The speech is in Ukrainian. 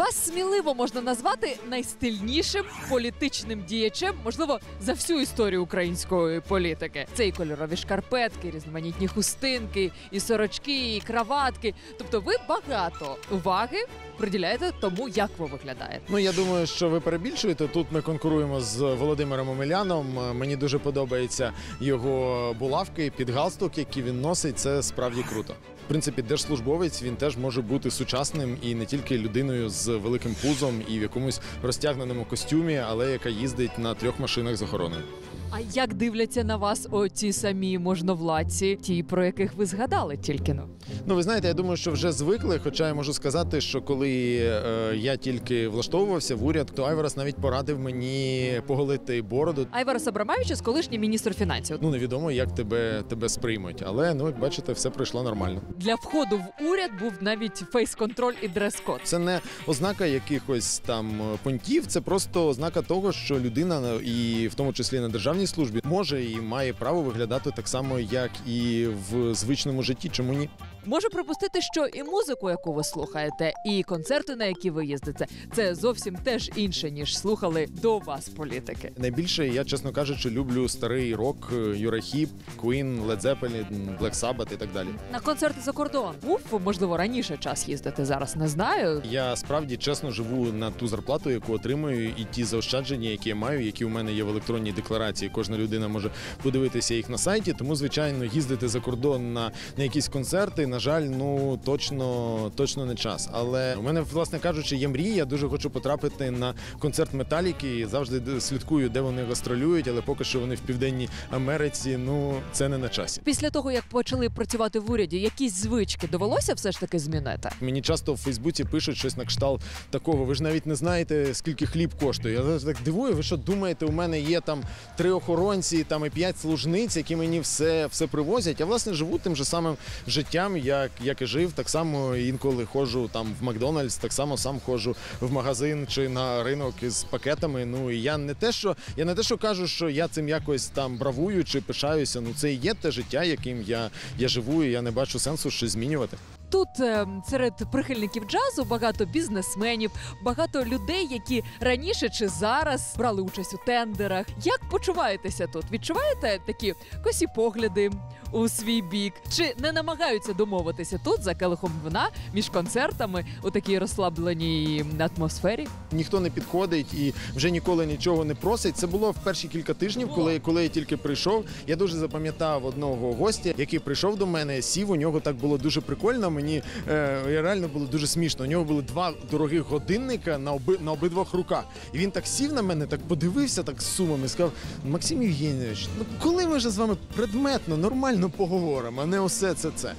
Вас сміливо можна назвати найстильнішим політичним діячем, можливо, за всю історію української політики. Це і кольорові шкарпетки, різноманітні хустинки, і сорочки, і краватки. Тобто, ви багато уваги приділяєте тому, як ви виглядаєте. Ну я думаю, що ви перебільшуєте. Тут ми конкуруємо з Володимиром Омеляном. Мені дуже подобається його булавки під галстук, які він носить. Це справді круто. В принципі, держслужбовець він теж може бути сучасним і не тільки людиною з великим пузом і в якомусь розтягненому костюмі, але яка їздить на трьох машинах з охороною. А як дивляться на вас оці самі можновладці, ті, про яких ви згадали тільки ну? Ну, ви знаєте, я думаю, що вже звикли. Хоча я можу сказати, що коли е, я тільки влаштовувався в уряд, то Айварас навіть порадив мені поголити бороду. Айварас Абрамавічус, колишній міністр фінансів. Ну невідомо, як тебе, тебе сприймуть, але ну як бачите, все пройшло нормально. Для входу в уряд був навіть фейс-контроль і дрес-код. Це не ознака якихось там понтів, це просто ознака того, що людина і в тому числі на державній службі може і має право виглядати так само, як і в звичному житті. Чому ні? Можу припустити, що і музику, яку ви слухаєте, і концерти, на які ви їздите, це зовсім теж інше, ніж слухали до вас політики. Найбільше я, чесно кажучи, люблю старий рок, Юрахіп, Led Zeppelin, Black Sabbath і так далі. На концерти за кордон був можливо раніше час їздити. Зараз не знаю. Я справді чесно живу на ту зарплату, яку отримую, і ті заощадження, які я маю, які у мене є в електронній декларації. Кожна людина може подивитися їх на сайті. Тому, звичайно, їздити за кордон на, на якісь концерти, на жаль, ну точно точно не час. Але у мене, власне кажучи, є мрія. Я дуже хочу потрапити на концерт Металіки. Завжди слідкую, де вони гастролюють, але поки що вони в південній Америці. Ну це не на часі. Після того як почали працювати в уряді, якісь звички довелося все ж таки змінити. Мені часто в Фейсбуці пишуть щось на кшталт такого. Ви ж навіть не знаєте, скільки хліб коштує. Я так дивую. Ви що думаєте, у мене є там три охоронці, там і п'ять служниць, які мені все, все привозять. Я власне живу тим же самим життям, як, як і жив. Так само інколи ходжу там в Макдональдс, так само сам ходжу в магазин чи на ринок із пакетами. Ну і я не те, що я не те, що кажу, що я цим якось там бравую чи пишаюся. Ну це і є те життя, яким я, я живу, і я не бачу сенсу щось змінювати. Тут е, серед прихильників джазу багато бізнесменів, багато людей, які раніше чи зараз брали участь у тендерах. Як почуваєтеся тут? Відчуваєте такі косі погляди у свій бік? Чи не намагаються домовитися тут за келихом вина між концертами у такій розслабленій атмосфері? ніхто не підходить і вже ніколи нічого не просить. Це було в перші кілька тижнів, коли, коли я тільки прийшов. Я дуже запам'ятав одного гостя, який прийшов до мене, сів. У нього так було дуже прикольно. Мені е, реально було дуже смішно. У нього були два дорогих годинника на оби на обидвох руках. І він так сів на мене, так подивився, так з сумом і сказав: Максим Євгенійович, ну коли ми вже з вами предметно, нормально поговоримо, а не усе це це.